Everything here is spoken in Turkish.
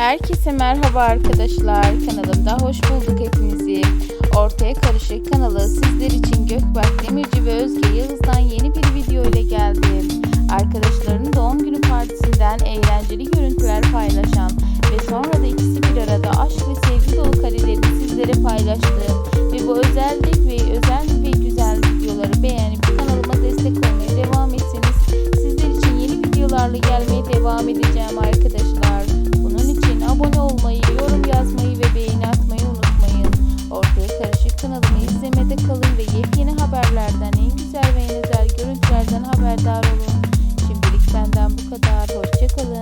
Herkese merhaba arkadaşlar. Kanalımda hoş bulduk hepinizi. Ortaya Karışık kanalı sizler için Gökberk Demirci ve Özge Yıldız'dan yeni bir video ile geldi. Arkadaşlarının doğum günü partisinden eğlenceli görüntüler paylaşan ve sonra da ikisi bir arada aşk ve sevgi dolu karelerini sizlere paylaştı. Ve bu özellik ve özel ve güzel videoları beğenip kanalıma destek olmaya devam etseniz sizler için yeni videolarla gelmeye devam edeceğim arkadaşlar. benden bu kadar. Hoşçakalın.